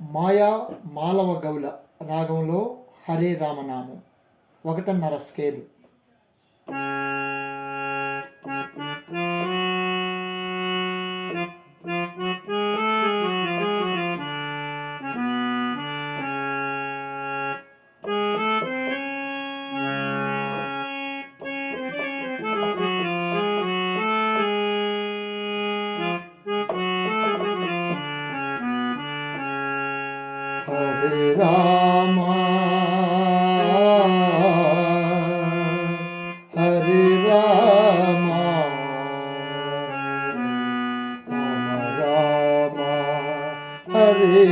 మాయా మాలవ గౌల రాగంలో హరే రామనామం ఒకటన్నర స్కేలు. రామ హరి రామ రామ రామ హరి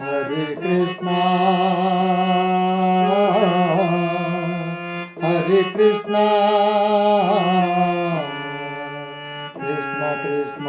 హరి కృష్ణ హరి కృష్ణ కృష్ణ కృష్ణ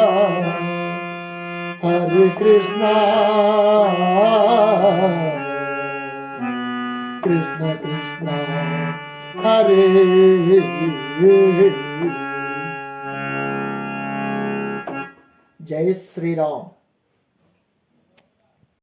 హరి కృష్ణ కృష్ణ కృష్ణ హరే జై శ్రీరామ్